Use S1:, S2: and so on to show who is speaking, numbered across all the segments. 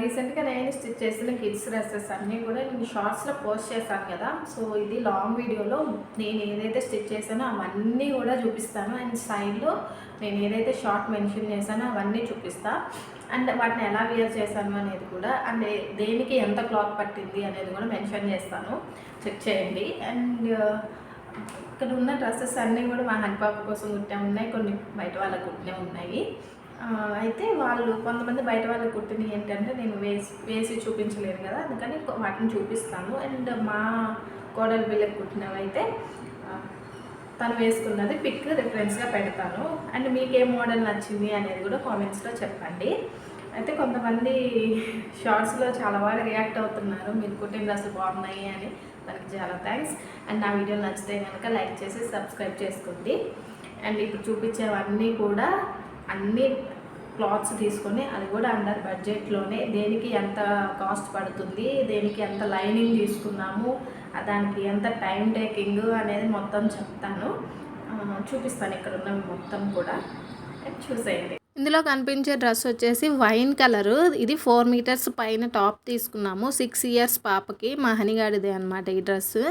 S1: రీసెంట్గా నేను స్టిచ్ చేసిన కిడ్స్ డ్రెస్సెస్ అన్నీ కూడా నేను షార్ట్స్లో పోస్ట్ చేశాను కదా. సో ఇది లాంగ్ వీడియోలో నేను ఏదైతే స్టిచ్ చేశానో అవన్నీ కూడా చూపిస్తాను. అండ్ సైడ్లో నేను ఏదైతే షార్ట్ మెన్షన్ చేశానో అవన్నీ చూపిస్తా. అండ్ వాటిని ఎలా వేర్ చేశాను అనేది కూడా అండ్ దేనికి ఎంత క్లాత్ పట్టింది అనేది కూడా మెన్షన్ చేస్తాను. చెక్ చేయండి. అండ్ ఇక్కడ ఉన్న డ్రెస్సెస్ అన్నీ కూడా మా హన్ పాప కోసం కుట్టే ఉన్నాయి. కొన్ని బయట వాళ్ళకు కుట్టే ఉన్నాయి. అయితే వాళ్ళు కొంతమంది బయట వాళ్ళకి కుట్టినవి ఏంటంటే నేను వేసి వేసి చూపించలేను కదా అందుకని వాటిని చూపిస్తాను. అండ్ మా కోడలు వీళ్ళకి కుట్టినవైతే తను వేసుకున్నది పిక్ రిఫరెన్స్గా పెడతాను. అండ్ మీకు ఏ మోడల్ నచ్చింది అనేది కూడా కామెంట్స్లో చెప్పండి. అయితే కొంతమంది షార్ట్స్లో చాలా బాగా రియాక్ట్ అవుతున్నారు. మీరు కుట్టిన డ్రెస్సులు బాగున్నాయి అని. దానికి చాలా థ్యాంక్స్ అండ్ నా వీడియో నచ్చితే కనుక లైక్ చేసి సబ్స్క్రైబ్ చేసుకోండి. అండ్ ఇప్పుడు చూపించేవన్నీ కూడా అన్ని క్లాత్స్ తీసుకొని అది కూడా అండర్ బడ్జెట్లోనే దేనికి ఎంత కాస్ట్ పడుతుంది దేనికి ఎంత లైనింగ్ తీసుకున్నాము దానికి ఎంత టైం టేకింగ్ అనేది మొత్తం చెప్తాను. చూపిస్తాను ఇక్కడ ఉన్నవి మొత్తం కూడా. చూసేయండి. ఇందులో కనిపించే డ్రెస్ వచ్చేసి వైన్ కలరు. ఇది ఫోర్ మీటర్స్ పైన టాప్ తీసుకున్నాము. సిక్స్ ఇయర్స్ పాపకి మహనిగాడిదే అనమాట ఈ డ్రెస్సు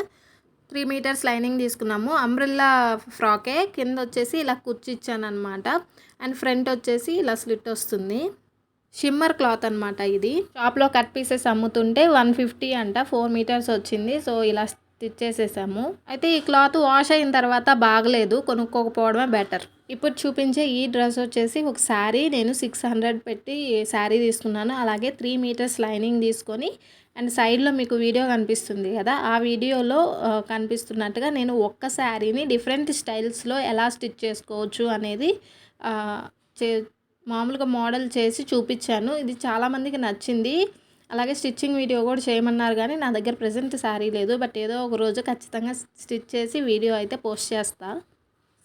S1: త్రీ మీటర్స్ లైనింగ్ తీసుకున్నాము. అంబ్రిల్లా ఫ్రాకే కింద వచ్చేసి ఇలా కుర్చీ అనమాట అండ్ ఫ్రంట్ వచ్చేసి ఇలా స్లిట్ వస్తుంది. షిమ్మర్ క్లాత్ అనమాట ఇది. షాప్లో కట్ పీసెస్ అమ్ముతుంటే వన్ ఫిఫ్టీ అంట ఫోర్ మీటర్స్ వచ్చింది. సో ఇలా స్టిచ్ చేసేసాము అయితే ఈ క్లాత్ వాష్ అయిన తర్వాత బాగలేదు కొనుక్కోకపోవడమే బెటర్. ఇప్పుడు చూపించే ఈ డ్రెస్ వచ్చేసి ఒక శారీ నేను సిక్స్ హండ్రెడ్ పెట్టి శారీ తీసుకున్నాను. అలాగే త్రీ మీటర్స్ లైనింగ్ తీసుకొని అండ్ సైడ్లో మీకు వీడియో కనిపిస్తుంది కదా ఆ వీడియోలో కనిపిస్తున్నట్టుగా నేను ఒక్క శారీని డిఫరెంట్ స్టైల్స్లో ఎలా స్టిచ్ చేసుకోవచ్చు అనేది చే మామూలుగా మోడల్ చేసి చూపించాను. ఇది చాలామందికి నచ్చింది. అలాగే స్టిచ్చింగ్ వీడియో కూడా చేయమన్నారు కానీ నా దగ్గర ప్రజెంట్ శారీ లేదు బట్ ఏదో ఒక రోజు ఖచ్చితంగా స్టిచ్ చేసి వీడియో అయితే పోస్ట్ చేస్తా.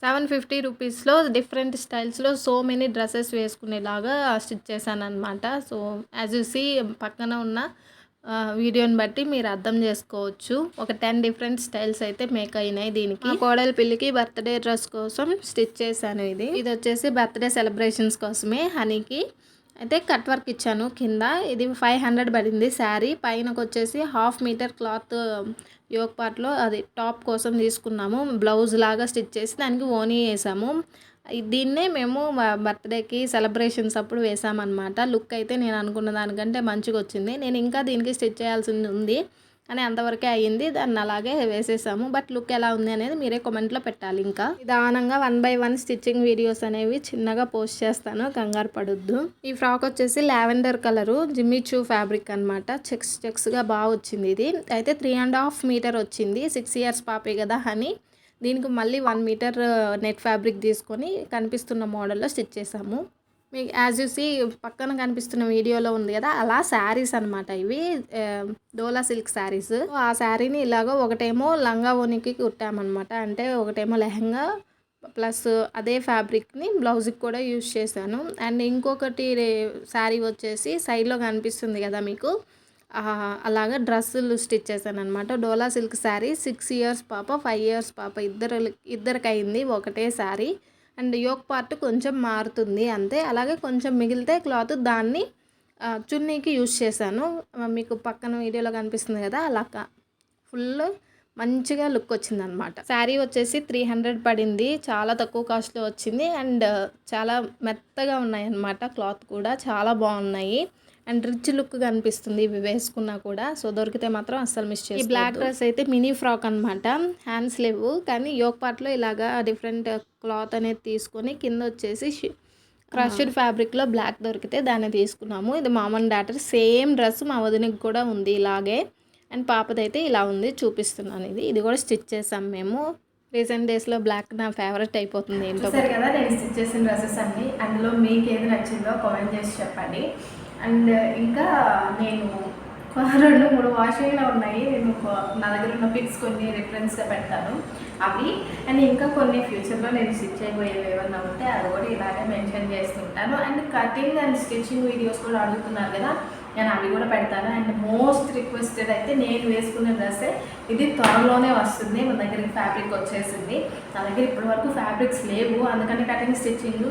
S1: సెవెన్ ఫిఫ్టీ రూపీస్లో డిఫరెంట్ స్టైల్స్లో సో మెనీ డ్రెస్సెస్ వేసుకునేలాగా స్టిచ్ చేశాను అనమాట సో యాజ్ యూ సీ పక్కన ఉన్న వీడియోని బట్టి మీరు అర్థం చేసుకోవచ్చు. ఒక టెన్ డిఫరెంట్ స్టైల్స్ అయితే మేక్ అయినాయి దీనికి. కోడలి పిల్లికి బర్త్డే డ్రెస్ కోసం స్టిచ్ చేశాను ఇది. ఇది వచ్చేసి బర్త్డే సెలబ్రేషన్స్ కోసమే హనీకి. అయితే కట్ వర్క్ ఇచ్చాను కింద. ఇది ఫైవ్ హండ్రెడ్ పడింది శారీ. పైనకు వచ్చేసి హాఫ్ మీటర్ క్లాత్ యోగ్ పార్ట్లో అది టాప్ కోసం తీసుకున్నాము. బ్లౌజ్ లాగా స్టిచ్ చేసి దానికి ఓనీ వేసాము. దీన్నే మేము బర్త్డేకి సెలబ్రేషన్స్ అప్పుడు వేసామన్నమాట. లుక్ అయితే నేను అనుకున్న దానికంటే మంచిగా వచ్చింది నేను ఇంకా దీనికి స్టిచ్ చేయాల్సింది ఉంది. కానీ అంతవరకే అయ్యింది. దాన్ని అలాగే వేసేసాము. బట్ లుక్ ఎలా ఉంది అనేది మీరే కమెంట్లో పెట్టాలి ఇంకా. నిదానంగా one by one stitching videos అనేవి చిన్నగా పోస్ట్ చేస్తాను. కంగారు పడొద్దు. ఈ ఫ్రాక్ వచ్చేసి lavender colour. Jimmy Choo fabric అనమాట చెక్స్ చెక్స్గా బాగా వచ్చింది ఇది. అయితే త్రీ అండ్ హాఫ్ మీటర్ వచ్చింది. సిక్స్ ఇయర్స్ పాపే కదా హనీ దీనికి మళ్ళీ వన్ మీటర్ నెట్ ఫ్యాబ్రిక్ తీసుకొని కనిపిస్తున్న మోడల్లో స్టిచ్ చేసాము. మీకు యాజ్ యూ సీ పక్కన కనిపిస్తున్న వీడియోలో ఉంది కదా అలా శారీస్ అనమాట ఇవి. డోలా సిల్క్ శారీస్. ఆ శారీని ఇలాగో ఒకటేమో లంగా ఓనికి కుట్టామన్నమాట. అంటే ఒకటేమో లెహంగా ప్లస్ అదే ఫ్యాబ్రిక్ని బ్లౌజ్కి కూడా యూజ్ చేశాను. అండ్ ఇంకొకటి శారీ వచ్చేసి సైడ్లో కనిపిస్తుంది కదా మీకు. అలాగా డ్రెస్సులు స్టిచ్ చేశాను అనమాట dola silk sari six years పాప ఫైవ్ ఇయర్స్ పాప. ఇద్దరు ఇద్దరికి అయింది ఒకటే శారీ. అండ్ యోక్ పార్ట్ కొంచెం మారుతుంది అంతే. అలాగే కొంచెం మిగిలితే క్లాత్ దాన్ని చున్నీకి యూజ్ చేశాను. మీకు పక్కన వీడియోలో కనిపిస్తుంది కదా అలా ఫుల్ మంచిగా లుక్ వచ్చింది అనమాట శారీ వచ్చేసి త్రీ హండ్రెడ్ పడింది. చాలా తక్కువ కాస్ట్లో వచ్చింది. అండ్ చాలా మెత్తగా ఉన్నాయి అన్నమాట క్లాత్ కూడా చాలా బాగున్నాయి. అండ్ రిచ్ లుక్ కనిపిస్తుంది ఇవి వేసుకున్నా కూడా. సో దొరికితే మాత్రం అస్సలు మిస్ చేసి బ్లాక్ డ్రెస్ అయితే మినీ ఫ్రాక్ అనమాట హ్యాండ్స్ లేవు. కానీ యోగ్ పార్ట్లో ఇలాగా డిఫరెంట్ క్లాత్ అనేది తీసుకొని కింద వచ్చేసి క్రష్డ్ ఫ్యాబ్రిక్లో బ్లాక్ దొరికితే దాన్ని తీసుకున్నాము. ఇది మామన్ డాటర్. సేమ్ డ్రెస్ మా వదినకి కూడా ఉంది ఇలాగే. అండ్ పాపదైతే ఇలా ఉంది చూపిస్తున్నాను ఇది. ఇది కూడా స్టిచ్ చేసాం మేము. రీసెంట్ డేస్లో బ్లాక్ నా ఫేవరెట్ అయిపోతుంది ఏంటో
S2: సరే కదా నేను స్టిచ్ చేసిన డ్రెస్సెస్ అన్ని. అందులో మీకు ఏది నచ్చిందో కామెంట్ చేసి చెప్పండి. అండ్ ఇంకా నేను రెండు మూడు వాషింగ్లో ఉన్నాయి. నేను నా దగ్గర ఉన్న పిక్స్ కొన్ని రిఫరెన్స్గా పెడతాను. అవి. అండ్ ఇంకా కొన్ని ఫ్యూచర్లో నేను స్టిచ్ చేయబోయేవి ఏమన్నా ఉంటే అది కూడా ఇలాగే మెన్షన్ చేస్తుంటాను. And cutting and stitching videos కూడా అడుగుతున్నారు కదా. నేను అవి కూడా పెడతాను. అండ్ మోస్ట్ రిక్వెస్టెడ్ అయితే నేను వేసుకున్న డ్రెస్సే. ఇది త్వరలోనే వస్తుంది. మన దగ్గరికి ఫ్యాబ్రిక్ వచ్చేసింది. నా దగ్గర ఇప్పటి వరకు ఫ్యాబ్రిక్స్ లేవు. అందుకని కటింగ్ స్టిచ్చింగ్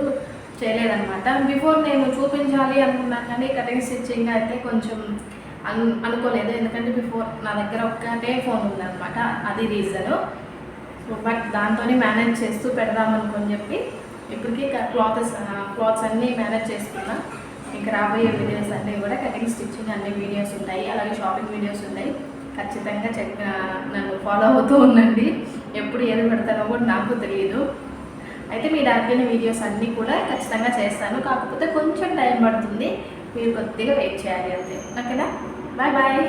S1: చేయలేదనమాట బిఫోర్ నేను చూపించాలి అనుకున్నాను కానీ కటింగ్ స్టిచ్చింగ్ అయితే కొంచెం అను అనుకోలేదు. ఎందుకంటే బిఫోర్ నా దగ్గర ఒక్కటే ఫోన్ ఉందన్నమాట. అది రీజను. సో బట్ దాంతోనే మేనేజ్ చేస్తూ పెడదామనుకొని చెప్పి ఇప్పటికీ క్లాత్స్ క్లాత్స్ అన్నీ మేనేజ్ చేసుకున్నాను ఇంకా రాబోయే వీడియోస్ అన్నీ కూడా కటింగ్ స్టిచ్చింగ్ అన్ని వీడియోస్ ఉంటాయి. అలాగే షాపింగ్ వీడియోస్ ఉంటాయి. ఖచ్చితంగా చెక్ నన్ను ఫాలో అవుతూ ఉండండి. ఎప్పుడు ఏది పెడతానో కూడా నాకు తెలియదు అయితే మీరు అడిగిన వీడియోస్ అన్నీ కూడా ఖచ్చితంగా చేస్తాను. కాకపోతే కొంచెం టైం పడుతుంది. మీరు కొద్దిగా వెయిట్ చేయాలి అంతే. ఓకేనా? Bye bye